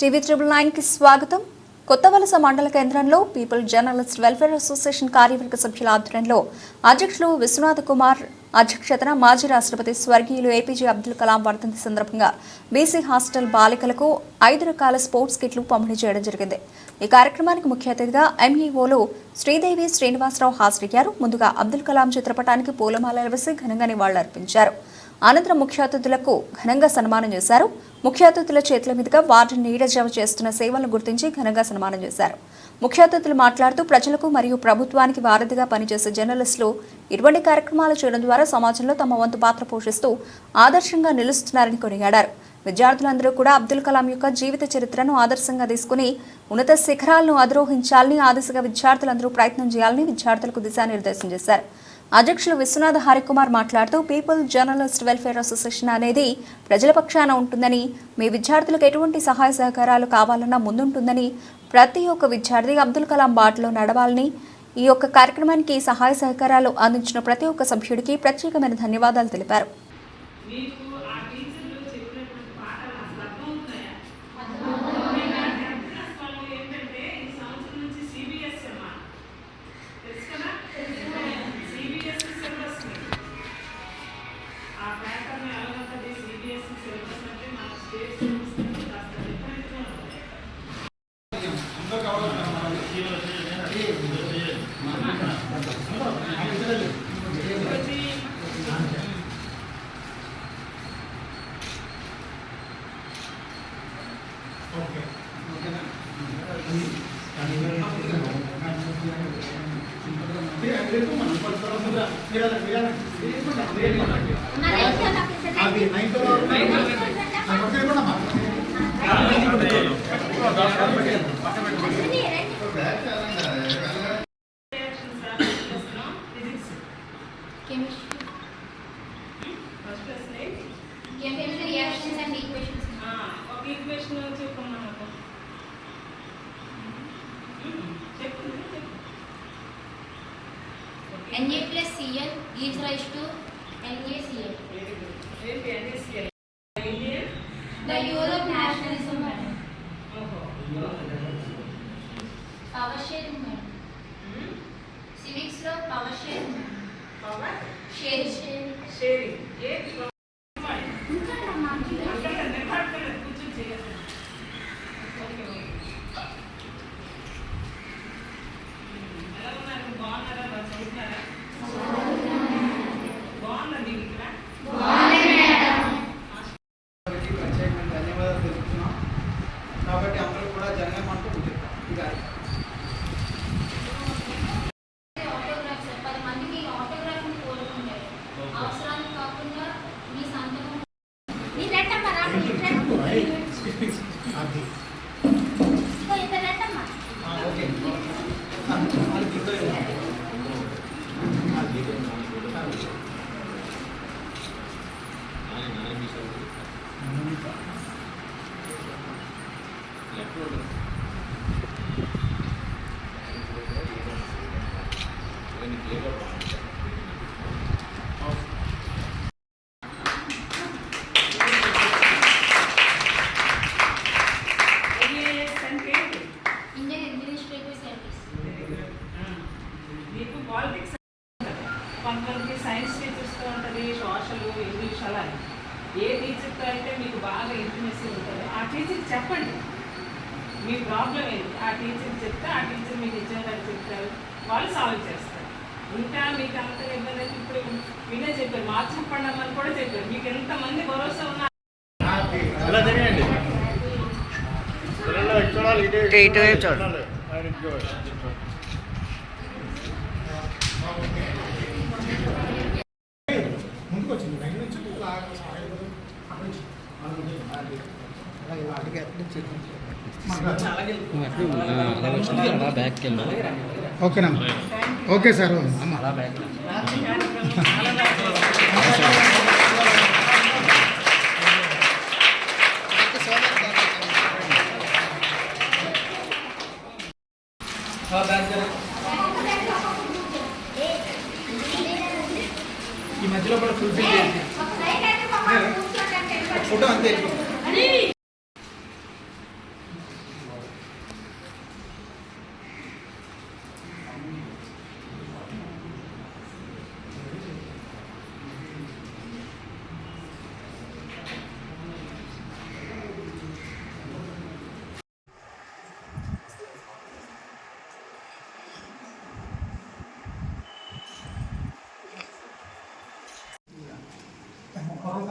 TV triple నైన్కి స్వాగతం. కొత్త వలస మండల కేంద్రంలో పీపుల్ జర్నలిస్ట్ వెల్ఫేర్ అసోసియేషన్ కార్యవర్గ సభ్యుల ఆధ్వర్యంలో అధ్యక్షులు విశ్వనాథ్ కుమార్ అధ్యక్షతన మాజీ రాష్ట్రపతి స్వర్గీయులు ఏపీజే అబ్దుల్ కలాం వర్ధంతి సందర్భంగా బీసీ హాస్టల్ బాలికలకు ఐదు రకాల స్పోర్ట్స్ కిట్లు పంపిణీ చేయడం జరిగింది. ఈ కార్యక్రమానికి ముఖ్య అతిథిగా ఎంఈఓలు శ్రీదేవి శ్రీనివాసరావు హాజరయ్యారు. ముందుగా అబ్దుల్ కలాం చిత్రపటానికి పూలమాలలు వేసి ఘనంగా నివాళులర్పించారు. అనంతరం ముఖ్య అతిథులకు ఘనంగా సన్మానం చేశారు. ముఖ్య అతిథుల చేతుల మీదుగా వార్డు నీడజావ చేస్తున్న సేవలను గుర్తించి ఘనంగా సన్మానం చేశారు. ముఖ్య అతిథులు మాట్లాడుతూ ప్రజలకు మరియు ప్రభుత్వానికి వారధిగా పనిచేసే జర్నలిస్టులు ఇటువంటి కార్యక్రమాలు చేయడం ద్వారా సమాజంలో తమ వంతు పాత్ర పోషిస్తూ ఆదర్శంగా నిలుస్తున్నారని కొనియాడారు. విద్యార్థులందరూ కూడా అబ్దుల్ కలాం యొక్క జీవిత చరిత్రను ఆదర్శంగా తీసుకుని ఉన్నత శిఖరాలను అధిరోహించాలని ఆ దిశగా విద్యార్థులందరూ ప్రయత్నం చేయాలని విద్యార్థులకు దిశానిర్దేశం చేశారు. అధ్యక్షులు విశ్వనాథ్ హరికుమార్ మాట్లాడుతూ పీపుల్ జర్నలిస్ట్ వెల్ఫేర్ అసోసియేషన్ అనేది ప్రజల పక్షాన ఉంటుందని మీ విద్యార్థులకు ఎటువంటి సహాయ సహకారాలు కావాలన్నా ముందుంటుందని ప్రతి ఒక్క విద్యార్థి అబ్దుల్ కలాం బాటలో నడవాలని ఈ యొక్క కార్యక్రమానికి సహాయ సహకారాలు అందించిన ప్రతి ఒక్క సభ్యుడికి ప్రత్యేకమైన ధన్యవాదాలు తెలిపారు. reactions and equations. ఒక ఈక్వేషన్ చెప్పమ్మా నాకు చెప్పు చెప్పు Na plus Cl gives rise to NaCl. Very good ఏంటి NSCL Indian The Europe nationalism madam. ఓహో Power sharing madam. Civics లో power sharing madam. Power Share sharing. Sharing back వెళ్ళాలి ఓకేనమ్మా ఓకే సార్. అమ్మ ఈ మధ్యలో కూడా ఫుల్ఫిల్ చేసి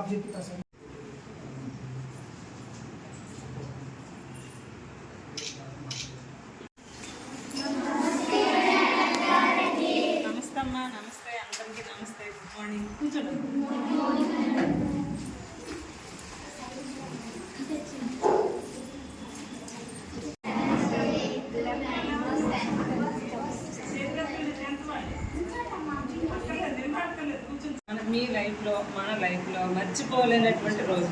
reputação. మీ లైఫ్లో మన లైఫ్లో మర్చిపోలేనటువంటి రోజు.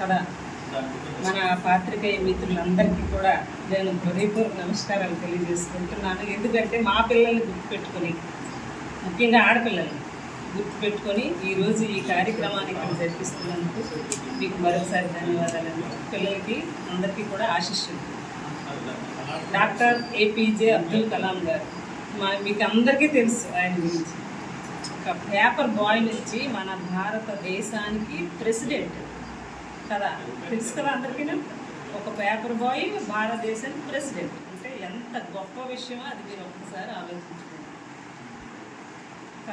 కదా? మన పాత్రికేయ మిత్రులందరికీ కూడా నేను హృదయపూర్వక నమస్కారాలు తెలియజేసుకుంటున్నాను. ఎందుకంటే మా పిల్లల్ని గుర్తుపెట్టుకొని ముఖ్యంగా ఆడపిల్లల్ని గుర్తుపెట్టుకొని ఈరోజు ఈ కార్యక్రమాన్ని ఇక్కడ జరిపిస్తున్నందుకు మీకు మరొకసారి ధన్యవాదాలండి. పిల్లలకి అందరికీ కూడా ఆశిస్తుంది డాక్టర్ ఏపీజే అబ్దుల్ కలాం గారు మా మీకు అందరికీ తెలుసు ఆయన గురించి. ఒక పేపర్ బాయ్ నుంచి మన భారతదేశానికి ప్రెసిడెంట్ కదా? తెలుసు కదా అందరికీ? ఒక పేపర్ బాయ్ భారతదేశానికి ప్రెసిడెంట్. అంటే ఎంత గొప్ప విషయమో అది మీరు ఒక్కసారి ఆలోచించుకోండి.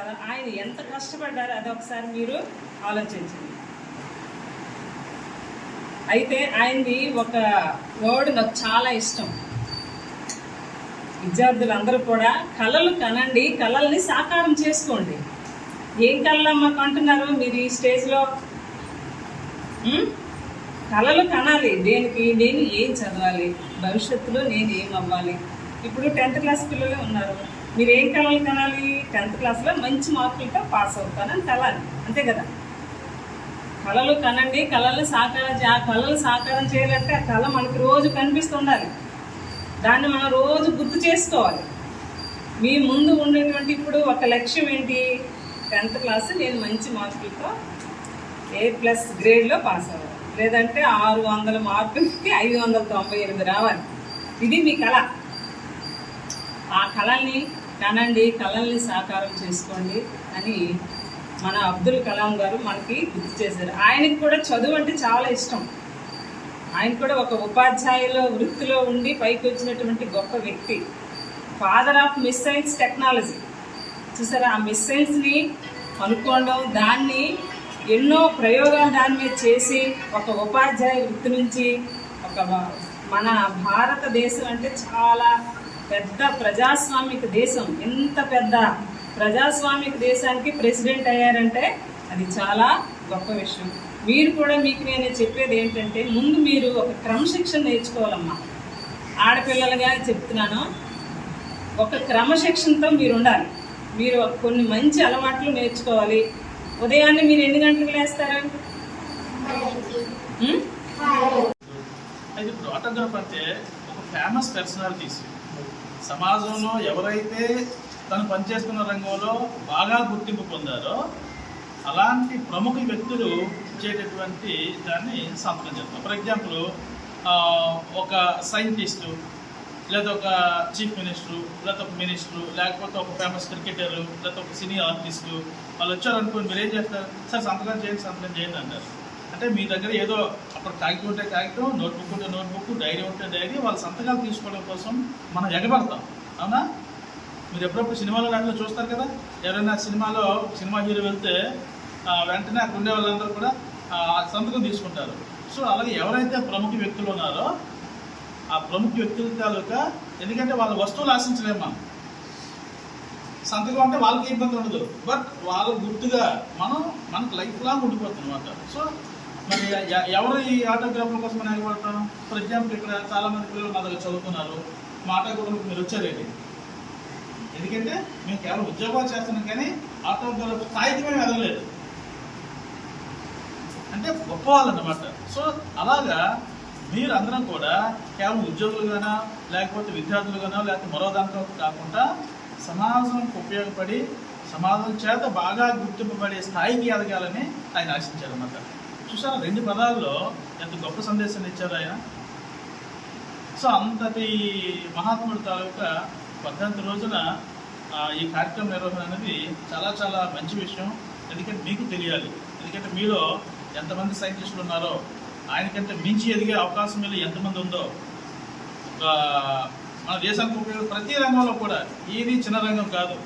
కదా? ఆయన ఎంత కష్టపడ్డారో అది ఒకసారి మీరు ఆలోచించండి. అయితే ఆయనది ఒక వర్డ్ నాకు చాలా ఇష్టం. విద్యార్థులందరూ కూడా కళలు కనండి కళల్ని సాకారం చేసుకోండి. ఏం కళలు మాకు అంటున్నారు? మీరు ఈ స్టేజ్లో కళలు కనాలి. దేనికి? నేను ఏం చదవాలి? భవిష్యత్తులో నేను ఏం అవ్వాలి? ఇప్పుడు టెన్త్ క్లాస్ పిల్లలే ఉన్నారు. మీరు ఏం కళలు కనాలి? టెన్త్ క్లాస్లో మంచి మార్కులతో పాస్ అవుతానని కలాలి. అంతే కదా? కళలు కనండి. కళలు సాకారం ఆ కళలు సాకారం చేయాలంటే ఆ కళ మనకి రోజు కనిపిస్తుండాలి. దాన్ని మనం రోజు గుర్తు చేసుకోవాలి. మీ ముందు ఉండేటువంటి ఇప్పుడు ఒక లక్ష్యం ఏంటి? టెన్త్ క్లాస్ నేను మంచి మార్కులతో ఏ ప్లస్ గ్రేడ్లో పాస్ అవ్వాలి లేదంటే ఆరు వందల మార్కులకి ఐదు వందల తొంభై ఎనిమిది రావాలి. ఇది మీ కళ. ఆ కళల్ని కనండి కళల్ని సాకారం చేసుకోండి అని మన అబ్దుల్ కలాం గారు మనకి గుర్తు చేశారు. ఆయనకి కూడా చదువు అంటే చాలా ఇష్టం. ఆయన కూడా ఒక ఉపాధ్యాయుల వృత్తిలో ఉండి పైకి వచ్చినటువంటి గొప్ప వ్యక్తి. ఫాదర్ ఆఫ్ మిస్సైల్స్ టెక్నాలజీ చూసారా? ఆ మిస్సైల్స్ని కనుక్కోవడం దాన్ని ఎన్నో ప్రయోగాలు దాని మీద చేసి ఒక ఉపాధ్యాయ వృత్తి నుంచి ఒక మన భారతదేశం అంటే చాలా పెద్ద ప్రజాస్వామిక దేశం. ఎంత పెద్ద ప్రజాస్వామిక దేశానికి ప్రెసిడెంట్ అయ్యారంటే అది చాలా గొప్ప విషయం. మీరు కూడా మీకు నేను చెప్పేది ఏంటంటే ముందు మీరు ఒక క్రమశిక్షణ నేర్చుకోవాలమ్మా. ఆడపిల్లలుగా చెప్తున్నాను. ఒక క్రమశిక్షణతో మీరు ఉండాలి. మీరు కొన్ని మంచి అలవాట్లు నేర్చుకోవాలి. ఉదయాన్నే మీరు ఎన్ని గంటలకు లేస్తారు? అయితే ఇప్పుడు ఆటోగ్రాఫ్ అంటే ఒక ఫేమస్ పర్సనాలిటీస్. సమాజంలో ఎవరైతే తను పనిచేస్తున్న రంగంలో బాగా గుర్తింపు పొందారో అలాంటి ప్రముఖ వ్యక్తులు ఇచ్చేటటువంటి దాన్ని సంతకం చేస్తాం ఫర్ ఎగ్జాంపుల్ ఒక సైంటిస్టు లేదా ఒక చీఫ్ మినిస్టరు లేదా ఒక మినిస్టరు లేకపోతే ఒక ఫేమస్ క్రికెటర్ లేదా ఒక సినీ ఆర్టిస్టు వాళ్ళు వచ్చారు అనుకోండి మీరు ఏం చేస్తారు? సార్ సంతకం చేయండి సంతకం చేయండి అంటారు. అంటే మీ దగ్గర ఏదో అప్పుడు కాగితం ఉంటే కాగితం నోట్బుక్ ఉంటే నోట్బుక్ డైరీ ఉంటే డైరీ వాళ్ళ సంతకాలు తీసుకోవడం కోసం మనం ఎగబడతాం. అవునా? మీరు ఎప్పుడప్పుడు సినిమాలో దాంట్లో చూస్తారు కదా? ఎవరైనా సినిమాలో సినిమా హీరో వెళ్తే వెంటనే అక్కడ ఉండే వాళ్ళందరూ కూడా సంతకం తీసుకుంటారు. సో అలాగే ఎవరైతే ప్రముఖ వ్యక్తులు ఉన్నారో ఆ ప్రముఖ వ్యక్తుల తాలూకా ఎందుకంటే వాళ్ళ వస్తువులు ఆశించలేము మనం. సంతకం అంటే వాళ్ళకి ఇబ్బంది ఉండదు. బట్ వాళ్ళ గుర్తుగా మనం మనకు లైఫ్ లాంగ్ ఉండిపోతుంది అనమాట సో మరి ఎవరు ఈ ఆటోగ్రాఫ్ల కోసం మనం ఎగబడతాం ఫర్ ఎగ్జాంపుల్ ఇక్కడ చాలా మంది పిల్లలు మా దగ్గర చదువుతున్నారు మా ఆటోగ్రాఫ్కి మీరు వచ్చారండి. ఎందుకంటే మేము కేవలం ఉద్యోగాలు చేస్తున్నాం కానీ ఆటోగ్రాఫ్ స్థాయికి మేము ఎదగలేదు. అంటే గొప్ప వాళ్ళు అన్నమాట. సో అలాగా మీరు అందరం కూడా కేవలం ఉద్యోగులుగానా లేకపోతే విద్యార్థులుగానో లేకపోతే మరో దాంట్లో కాకుండా సమాజంకు ఉపయోగపడి సమాజం చేత బాగా గుర్తింపబడే స్థాయికి ఎదగాలని ఆయన ఆశించారన్నమాట చూసారా రెండు పదాల్లో ఎంత గొప్ప సందేశాన్ని ఇచ్చారు ఆయన. సో అంతటి మహాత్ముడు తాలూకా పద్దెనిమిది రోజున ఈ కార్యక్రమం నిర్వహణ అనేది చాలా చాలా మంచి విషయం. ఎందుకంటే మీకు తెలియాలి. ఎందుకంటే మీలో ఎంతమంది సైంటిస్టులు ఉన్నారో ఆయనకంటే మించి ఎదిగే అవకాశం మీద ఎంతమంది ఉందో ఒక మన దేశానికి ఉపయోగ ప్రతి రంగంలో కూడా ఏది చిన్న రంగం కాదు.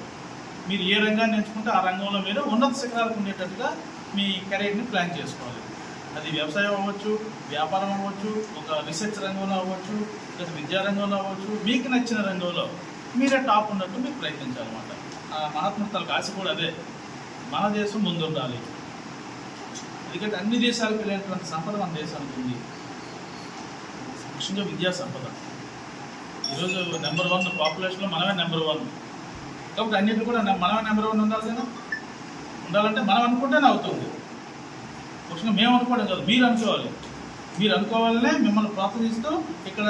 మీరు ఏ రంగాన్ని ఎంచుకుంటే ఆ రంగంలో మీరు ఉన్నత శిఖరాలకు ఉండేటట్టుగా మీ కెరీర్ని ప్లాన్ చేసుకోవాలి. అది వ్యవసాయం అవ్వచ్చు వ్యాపారం అవ్వచ్చు ఒక రీసెర్చ్ రంగంలో అవ్వచ్చు లేదా విద్యా రంగంలో అవ్వచ్చు మీకు నచ్చిన రంగంలో మీరే టాప్ ఉన్నట్టు మీరు ప్రయత్నించాలన్నమాట. ఆ మహాత్మ తలకు ఆశ కూడా అదే. మన దేశం ముందుండాలి. ఎందుకంటే అన్ని దేశాలకు వెళ్ళేటువంటి సంపద మన దేశానికి ఉంది. ముఖ్యంగా విద్యా సంపద. ఈరోజు నెంబర్ వన్ పాపులేషన్లో మనమే నెంబర్ వన్. కాబట్టి అన్నిటి కూడా మనమే నెంబర్ వన్ ఉండాలి కదా? ఉండాలంటే మనం అనుకుంటేనే అవుతుంది. ముఖ్యంగా మేము అనుకోవడం కాదు మీరు అనుకోవాలి. మీరు అనుకోవాలనే మిమ్మల్ని ప్రోత్సహిస్తూ ఇక్కడ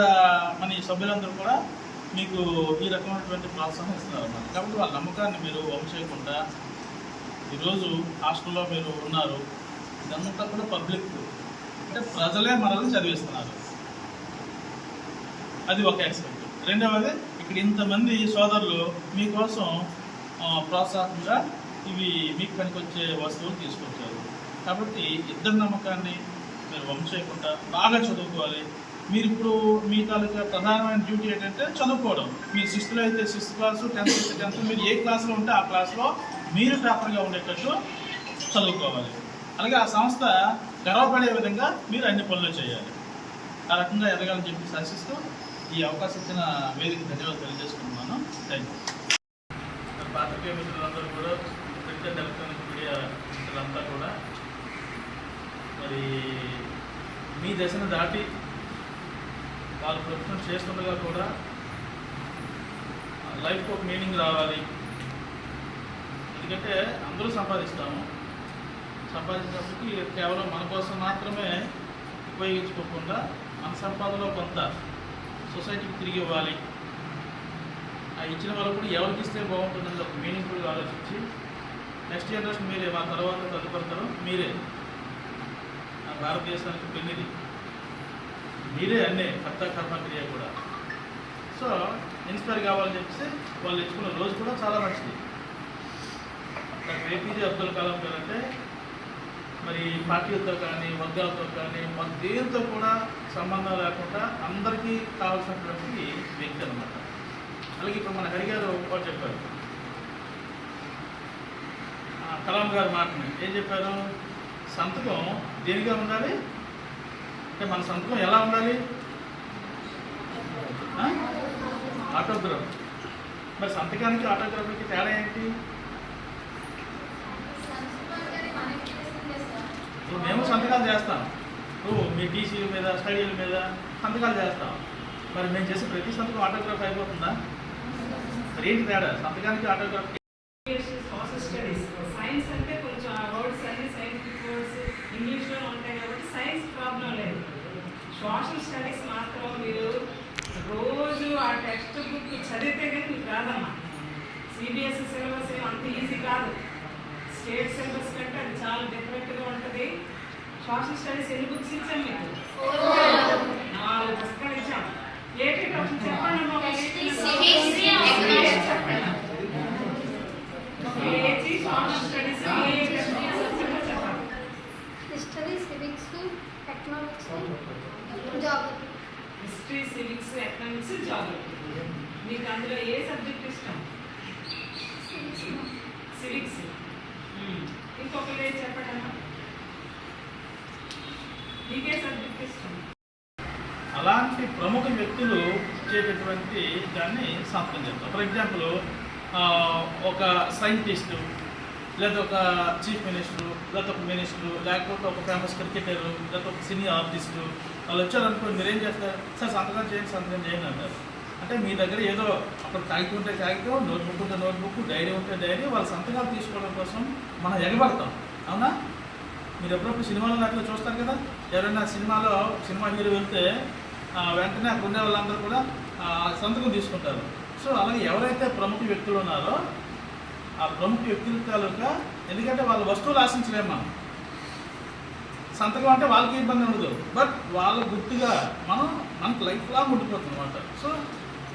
మన ఈ సభ్యులందరూ కూడా మీకు ఈ రకమైనటువంటి ప్రోత్సాహం ఇస్తున్నారు అన్నమాట. కాబట్టి వాళ్ళ నమ్మకాన్ని మీరు వమ్ము చేయకుండా ఈరోజు హాస్టల్లో మీరు ఉన్నారు. ఇదంతా కూడా పబ్లిక్ అంటే ప్రజలే మనల్ని చదివిస్తున్నారు. అది ఒక ఆస్పెక్ట్ రెండవది ఇక్కడ ఇంతమంది సోదరులు మీకోసం ప్రోత్సాహంగా ఇవి మీకు పనికొచ్చే వస్తువులు తీసుకొచ్చారు. కాబట్టి ఇద్దరు నమ్మకాన్ని మీరు వంశేయకుండా బాగా చదువుకోవాలి. మీరు ఇప్పుడు మీ తాలూకా ప్రధానమైన డ్యూటీ ఏంటంటే చదువుకోవడం. మీ సిక్స్త్లో అయితే సిక్స్త్ క్లాసు టెన్త్ అయితే టెన్త్ మీరు ఏ క్లాస్లో ఉంటే ఆ క్లాస్లో మీరు టాపర్గా ఉండేటట్టు చదువుకోవాలి. అలాగే ఆ సంస్థ గర్వపడే విధంగా మీరు అన్ని పనులు చేయాలి. ఆ రకంగా ఎదగాలని చెప్పి శాసిస్తూ ఈ అవకాశం ఇచ్చిన వేదిక ధన్యవాదాలు తెలియజేసుకుంటున్నాను. థ్యాంక్ యూ పాత్రికేయ మిత్రులందరూ కూడా ప్రింట్ అండ్ ఎలక్ట్రానిక్ మీడియా మిత్రులంతా కూడా మరి మీ దశను దాటి వాళ్ళు ప్రభుత్వం చేస్తుండగా కూడా లైఫ్కి ఒక మీనింగ్ రావాలి. ఎందుకంటే అందరూ సంపాదిస్తాము. సంపాదించినప్పటికీ కేవలం మన కోసం మాత్రమే ఉపయోగించుకోకుండా మన సంపాదనలో కొంత సొసైటీకి తిరిగి ఇవ్వాలి. ఆ ఇచ్చిన వాళ్ళు కూడా ఎవరికి ఇస్తే బాగుంటుందని ఒక మీనింగ్ఫుల్గా ఆలోచించి నెక్స్ట్ జనరేషన్ మీరే మా తర్వాత తదుపరితరం మీరే. భారతదేశానికి పెళ్ళిది మీరే అన్నే కర్త కర్మక్రియ కూడా. సో ఇన్స్పైర్ కావాలని చెప్పేసి వాళ్ళు ఇచ్చుకున్న రోజు కూడా చాలా మంచిది. డాక్టర్ ఏపీజే అబ్దుల్ కలాం గారు అంటే మరి పార్టీలతో కానీ వర్గాలతో కానీ మన దేనితో కూడా సంబంధం లేకుండా అందరికీ కావాల్సినటువంటి వ్యక్తి అనమాట అలాగే ఇప్పుడు మన హరిగారు ఒకటి చెప్పారు. కలాం గారు మాటని ఏం చెప్పారు? సంతకం దేనిగా ఉండాలి? అంటే మన సంతకం ఎలా ఉండాలి? ఆటోగ్రాఫ్. మరి సంతకానికి ఆటోగ్రాఫ్కి తేడా ఏంటి? సార్ ఇప్పుడు మేము సంతకాలు చేస్తాం. నువ్వు మీ టీసీల మీద స్టడీల మీద సంతకాలు చేస్తాం. మరి మేము చేసే ప్రతి సంతకం ఆటోగ్రాఫ్ అయిపోతుందా? మరి ఏంటి తేడా? సంతకానికి ఆటోగ్రాఫ్ సోషల్ స్టడీస్ సైన్స్ అంటే కొంచెం ఆ వర్డ్స్ అన్ని సైంటిఫిక్ వర్డ్స్ ఇంగ్లీష్లో ఉంటాయి కాబట్టి సైన్స్ ప్రాబ్లం లేదు. సోషల్ స్టడీస్ మాత్రం మీరు రోజు ఆ టెక్స్ట్ బుక్ చదివితే కానీ మీకు రాదమ్మా. సిబిఎస్ఈ సిలబస్ ఏమో అంత ఈజీ కాదు. స్టేట్ సిలబస్ కంటే అది చాలా సోషల్ స్టడీస్ ఎన్ని బుక్స్ ఇచ్చాం మీకు నాలుగు పుస్తకాలు ఇచ్చాం ఏటి టాపిక్ చెప్పండి అమ్మా, ఒక History, ఏటి history, economics. చెప్పండి ఏజీ సోషల్ స్టడీస్ ఏ చెప్పండి చెప్పండి history civics economics geography history civics economics geography మీకు అందులో ఏ సబ్జెక్ట్ ఇష్టం సివిక్స్ ఇంకొకరు ఏం ఇచ్చేటటువంటి దాన్ని సంతకం చేస్తాం ఫర్ ఎగ్జాంపుల్ ఒక సైంటిస్టు లేదా ఒక చీఫ్ మినిస్టరు లేదా ఒక మినిస్టరు లేకపోతే ఒక ఫేమస్ క్రికెటరు లేదా ఒక సినీ ఆర్టిస్టు వాళ్ళు వచ్చారనుకోండి మీరేం చేస్తారు? సార్ సంతకం చేయండి సంతకం చేయండి అంటారు అంటే మీ దగ్గర ఏదో అక్కడ కాగితం ఉంటే కాగితం నోట్బుక్ ఉంటే నోట్బుక్ డైరీ ఉంటే డైరీ వాళ్ళ సంతకాలు తీసుకోవడం కోసం మనం ఎగబడతాం. అవునా? మీరు ఎప్పుడప్పుడు సినిమాలో అట్లా చూస్తారు కదా? ఎవరైనా సినిమాలో సినిమా హీరో వెళ్తే వెంటనే అక్కడ ఉండే వాళ్ళందరూ కూడా సంతకం తీసుకుంటారు. సో అలాగే ఎవరైతే ప్రముఖ వ్యక్తులు ఉన్నారో ఆ ప్రముఖ వ్యక్తుల తాలూకా ఎందుకంటే వాళ్ళ వస్తువులు ఆశించలేము మనం. సంతకం అంటే వాళ్ళకి ఇబ్బంది ఉండదు. బట్ వాళ్ళ గుర్తుగా మనం మనకు లైఫ్ లాంగ్ ఉండిపోతుంది అనమాట సో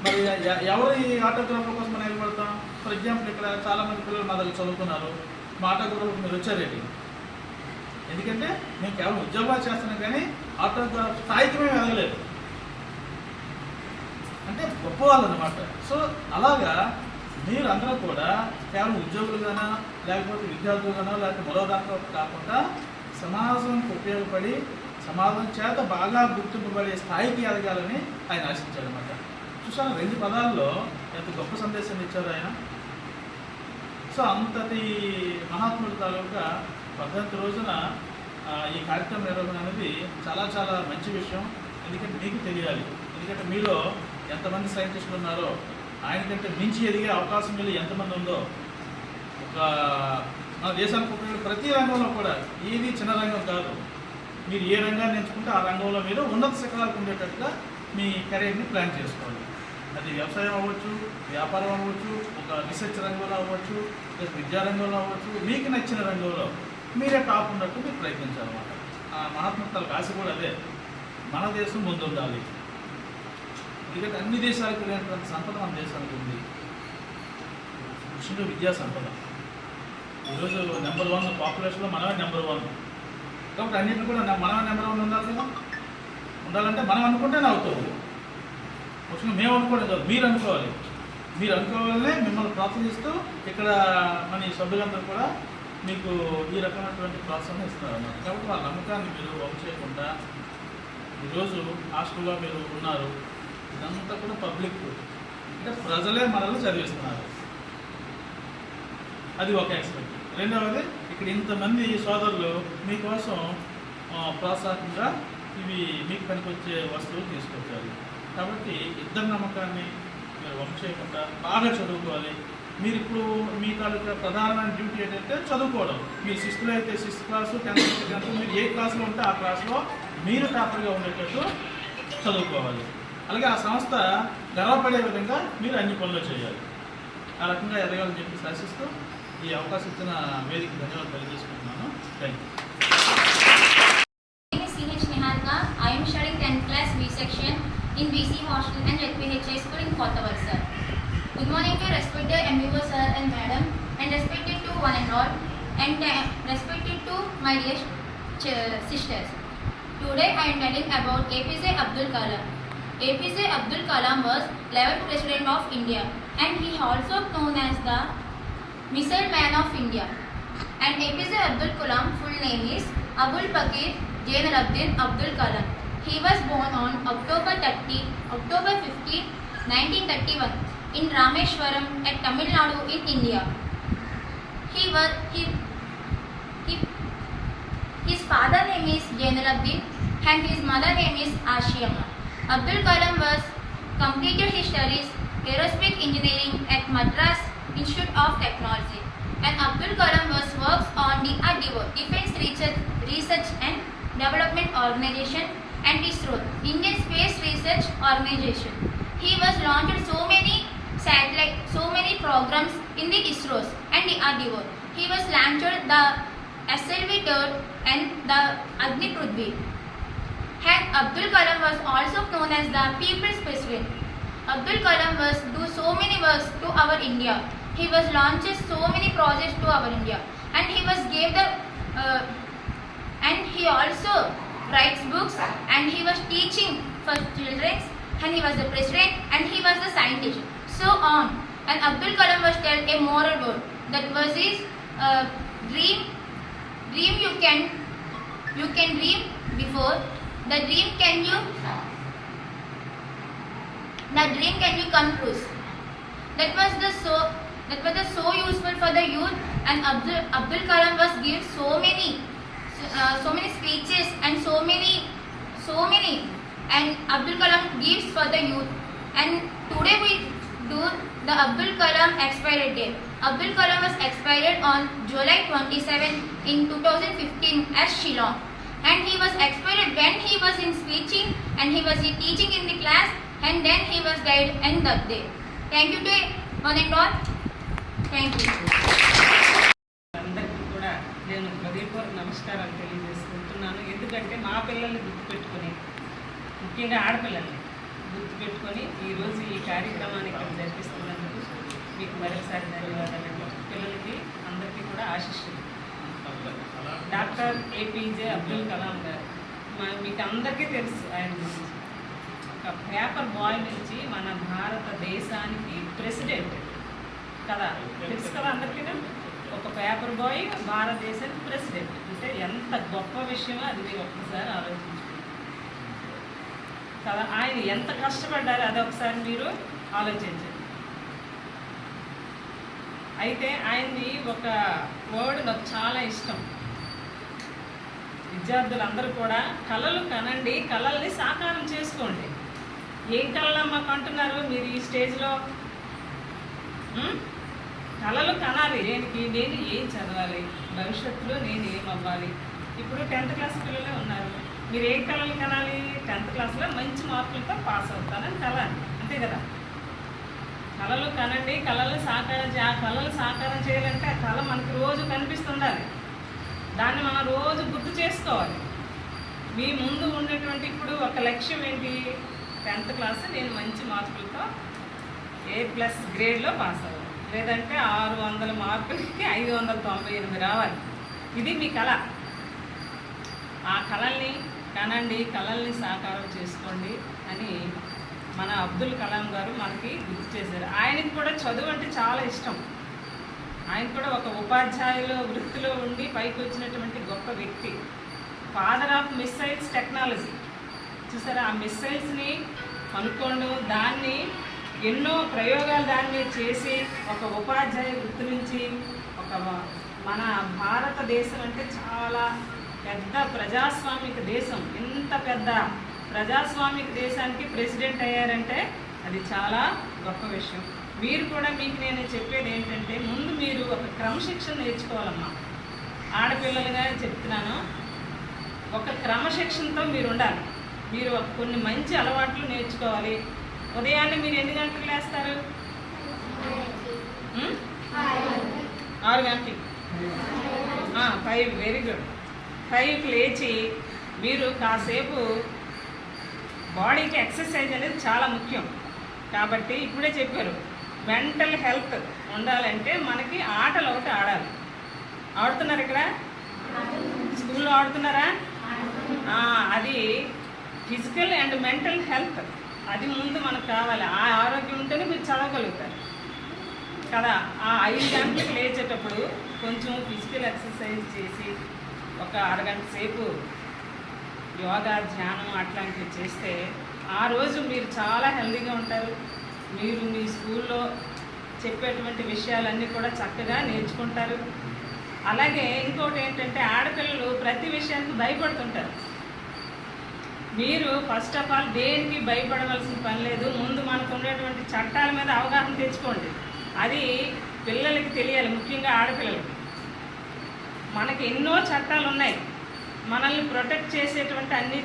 మరి ఎ- ఎవరి ఆటోగ్రాఫర్ కోసం మనం నిలబడతాం? ఫర్ ఎగ్జాంపుల్ ఇక్కడ చాలామంది పిల్లలు మా దగ్గర చదువుకున్నారు. మా ఆటోగ్రాఫర్ మీరు వచ్చారేంటి ఎందుకంటే మేము కేవలం ఉద్యోగాలు చేస్తున్నాం కానీ ఆటోగ్రాఫ్ స్థాయికి మేము ఎదగలేదు అంటే గొప్ప వాళ్ళు అనమాట సో అలాగా మీరందరూ కూడా కేవలం ఉద్యోగులుగానా లేకపోతే విద్యార్థులుగానో లేకపోతే మరో దాంట్లో కాకుండా సమాజంకి ఉపయోగపడి సమాజం చేత బాగా గుర్తింపబడే స్థాయికి ఎదగాలని ఆయన ఆశించాడు అనమాట చూసాను రెండు పదాల్లో ఎంత గొప్ప సందేశం ఇచ్చారు ఆయన. సో అంతటి మహాత్ముడి తాలూకా పద్ధతి రోజున ఈ కార్యక్రమం నిర్వహణ అనేది చాలా చాలా మంచి విషయం. ఎందుకంటే మీకు తెలియాలి. ఎందుకంటే మీలో ఎంతమంది సైంటిస్టులు ఉన్నారో ఆయన కంటే మించి ఎదిగే అవకాశం వెళ్ళి ఎంతమంది ఉందో ఒక మన దేశానికి ఉపయోగపడే ప్రతి రంగంలో కూడా ఏది చిన్న రంగం కాదు. మీరు ఏ రంగాన్ని ఎంచుకుంటే ఆ రంగంలో మీరు ఉన్నత శిఖరాలకు ఉండేటట్టుగా మీ కెరీర్ని ప్లాన్ చేసుకోవాలి. అది వ్యవసాయం అవ్వచ్చు వ్యాపారం అవ్వచ్చు ఒక రీసెర్చ్ రంగంలో అవ్వచ్చు లేదా విద్యా రంగంలో అవ్వచ్చు మీకు నచ్చిన రంగంలో మీరే టాప్ ఉన్నట్టు మీరు ప్రయత్నించాలన్నమాట. ఆ మహాత్మతలకు ఆశ కూడా అదే. మన దేశం ముందు ఉండాలి ఎందుకంటే అన్ని దేశాలకు లేనటువంటి సంపద మన దేశానికి ఉంది. ముఖ్యంగా విద్యా సంపద. ఈరోజు నెంబర్ వన్ పాపులేషన్లో మనమే నెంబర్ వన్ కాబట్టి అన్నింటిని కూడా మనమే నెంబర్ వన్ ఉండాలి కదా? ఉండాలంటే మనం అనుకుంటేనే అవుతుంది. ముఖ్యంగా మేము అనుకోవడం కాదు మీరు అనుకోవాలి. మీరు అనుకోవాలనే మిమ్మల్ని ప్రోత్సహిస్తూ ఇక్కడ మన ఈ సభ్యులందరూ కూడా మీకు ఈ రకమైనటువంటి ప్రోత్సాహం ఇస్తున్నారు అన్నమాట కాబట్టి వాళ్ళ నమ్మకాన్ని మీరు బాగు చేయకుండా ఈరోజు హాస్టల్లో మీరు ఉన్నారు. ఇదంతా కూడా పబ్లిక్ అంటే ప్రజలే మనల్ని చదివిస్తున్నారు. అది ఒక ఎక్స్పెక్ట్ రెండవది ఇక్కడ ఇంతమంది సోదరులు మీకోసం ప్రోత్సాహంగా ఇవి మీకు పనికొచ్చే వస్తువులు తీసుకొచ్చారు. కాబట్టి ఇద్దరు నమ్మకాన్ని మీరు వంపు చేయకుండా బాగా చదువుకోవాలి. మీరు ఇప్పుడు మీ తాలూకా ప్రధానమైన డ్యూటీ ఏంటంటే చదువుకోవడం. మీ సిక్స్త్లో అయితే సిక్స్త్ క్లాసు టెన్త్ టెన్త్ మీరు ఏ క్లాస్లో ఉంటే ఆ క్లాస్లో మీరు టాపర్గా ఉండేటట్టు చదువుకోవాలి. అలాగే ఆ సంస్థ గర్వపడే విధంగా మీరు అన్ని పనులు చేయాలి ఆ రకంగా ఎదగాలని చెప్పి శాసిస్తూ ఈ అవకాశం ఇచ్చిన వేదిక ధన్యవాదాలు తెలియజేసుకుంటున్నాను thank you. I am studying 10th class B section in BC Hostel and LPHI School in Kottawal, Good morning to respected MBO sir and madam and respected to one and all and uh, respected to my dear sisters. Today I am telling about APJ Abdul Kalam. APJ Abdul Kalam was 11th President of India and he also known as the Missile Man of India. And APJ Abdul Kalam full name is Abul Pakir Jainuddin Abdul Kalam. He was born on October 30, October 15, 1931 in Rameshwaram at Tamil Nadu in India. He was he, he his father name is Jainuddin and his mother name is Ashiyama. Abdul Kalam was completed his studies aerospace engineering at Madras Institute of Technology and Abdul Kalam was works on the DRDO, Defense Research, Research and Development Organization and ISRO, Indian Space Research Organization. He was launched so many satellite, so many programs in the ISROs and the DRDO. He was launched the SLV third and the Agni Prithvi. And Abdul Kalam was also known as the People's President. Abdul Kalam was do so many works to our India. He was launches so many projects to our India, and he was gave the uh, and he also writes books and he was teaching for children and he was the president and he was the scientist so on and abdul kalam was tell a moral word that was his uh, dream dream you can you can dream before the dream can you the dream can you come true that was the so that was the so useful for the youth and abdul abdul kalam was give so many uh, so many speeches and so many so many and abdul kalam gives for the youth. And today we do the abdul kalam expired day abdul kalam was expired on july 27 in 2015 at shillong and he was expired when he was in speeching and he was teaching in the class and then he was died on that day. Thank you to on and all. Thank you. అందరికీ కూడా నేను హృదయపూర్వక నమస్కారాలు తెలియజేసుకుంటున్నాను. ఎందుకంటే మా పిల్లల్ని గుర్తుపెట్టుకొని ముఖ్యంగా ఆడపిల్లల్ని గుర్తుపెట్టుకొని ఈరోజు ఈ కార్యక్రమాన్ని ఇక్కడ జరిపిస్తున్నందుకు మీకు మరొకసారి ధన్యవాదాలు పిల్లలకి అందరికీ కూడా ఆశిస్తుంది డాక్టర్ ఏపీజే అబ్దుల్ కలాం గారు. మీకు అందరికీ తెలుసు ఆయన గురించి. ఒక పేపర్ బాయ్ నుంచి మన భారతదేశానికి ప్రెసిడెంట్ కదా? తెలుసు కదా అందరికీ? ఒక పేపర్ బాయ్ భారతదేశానికి ప్రెసిడెంట్. అంటే ఎంత గొప్ప విషయమో అది మీరు ఒక్కసారి ఆలోచించుకోండి. కదా? ఆయన ఎంత కష్టపడ్డారో అది ఒకసారి మీరు ఆలోచించండి. అయితే ఆయనది ఒక వర్డ్ నాకు చాలా ఇష్టం. విద్యార్థులందరూ కూడా కళలు కనండి కళల్ని సాకారం చేసుకోండి. ఏం కళలు మాకు అంటున్నారు మీరు ఈ స్టేజ్లో కళలు కనాలి. దేనికి నేను ఏం చదవాలి? భవిష్యత్తులో నేను ఏం అవ్వాలి? ఇప్పుడు టెన్త్ క్లాస్ పిల్లలే ఉన్నారు. మీరు ఏం కళలు కనాలి? టెన్త్ క్లాస్లో మంచి మార్కులతో పాస్ అవుతానని కళ. అంతే కదా? కళలు కనండి కళలు సాకారం చే- ఆ కళలు సాకారం చేయాలంటే ఆ కళ మనకు రోజు కనిపిస్తుండాలి. దాన్ని మనం రోజు గుర్తు చేసుకోవాలి. మీ ముందు ఉన్నటువంటి ఇప్పుడు ఒక లక్ష్యం ఏంటి? టెన్త్ క్లాస్ నేను మంచి మార్కులతో ఏ ప్లస్ గ్రేడ్లో పాస్ అవ్వాలి. లేదంటే ఆరు వందల మార్కులకి ఐదు వందల తొంభై ఎనిమిది రావాలి. ఇది మీ కళ. ఆ కళల్ని కనండి కళల్ని సాకారం చేసుకోండి అని మన అబ్దుల్ కలాం గారు మనకి గుర్తు చేశారు. ఆయనకి కూడా చదువు అంటే చాలా ఇష్టం. ఆయన కూడా ఒక ఉపాధ్యాయుల వృత్తిలో ఉండి పైకి వచ్చినటువంటి గొప్ప వ్యక్తి. ఫాదర్ ఆఫ్ మిస్సైల్స్ టెక్నాలజీ చూసారా? ఆ మిస్సైల్స్ని కనుక్కోండు దాన్ని ఎన్నో ప్రయోగాలు దాని మీద చేసి ఒక ఉపాధ్యాయ వృత్తి నుంచి ఒక మన భారతదేశం అంటే చాలా పెద్ద ప్రజాస్వామిక దేశం. ఎంత పెద్ద ప్రజాస్వామిక దేశానికి ప్రెసిడెంట్ అయ్యారంటే అది చాలా గొప్ప విషయం. మీరు కూడా మీకు నేను చెప్పేది ఏంటంటే ముందు మీరు ఒక క్రమశిక్షణ నేర్చుకోవాలమ్మా. ఆడపిల్లలుగా చెప్తున్నాను ఒక క్రమశిక్షణతో మీరు ఉండాలి. మీరు కొన్ని మంచి అలవాట్లు నేర్చుకోవాలి. ఉదయాన్నే మీరు ఎన్ని గంటలు లేస్తారు? ఆరు గంటలకి. Five very good. ఫైవ్కి లేచి మీరు కాసేపు బాడీకి ఎక్సర్సైజ్ అనేది చాలా ముఖ్యం. కాబట్టి ఇప్పుడే చెప్పారు మెంటల్ హెల్త్ ఉండాలంటే మనకి ఆటలు ఒకటి ఆడాలి. ఆడుతున్నారు ఇక్కడ? స్కూల్లో ఆడుతున్నారా? అది ఫిజికల్ అండ్ మెంటల్ హెల్త్. అది ముందు మనకు కావాలి. ఆ ఆరోగ్యం ఉంటేనే మీరు చదవగలుగుతారు. కదా? ఆ ఐదు గంటలకు లేచేటప్పుడు కొంచెం ఫిజికల్ ఎక్సర్సైజ్ చేసి ఒక అరగంట సేపు యోగా ధ్యానం అట్లాంటివి చేస్తే ఆ రోజు మీరు చాలా హెల్దీగా ఉంటారు. మీరు మీ స్కూల్లో చెప్పేటువంటి విషయాలన్నీ కూడా చక్కగా నేర్చుకుంటారు. అలాగే ఇంకోటి ఏంటంటే ఆడపిల్లలు ప్రతి విషయానికి భయపడుతుంటారు. మీరు ఫస్ట్ ఆఫ్ ఆల్ దేనికి భయపడవలసిన పని లేదు. ముందు మనకు ఉన్నటువంటి చట్టాల మీద అవగాహన తెచ్చుకోండి. అది పిల్లలకి తెలియాలి ముఖ్యంగా ఆడపిల్లలకి. మనకి ఎన్నో చట్టాలు ఉన్నాయి. మనల్ని ప్రొటెక్ట్ చేసేటువంటి అన్ని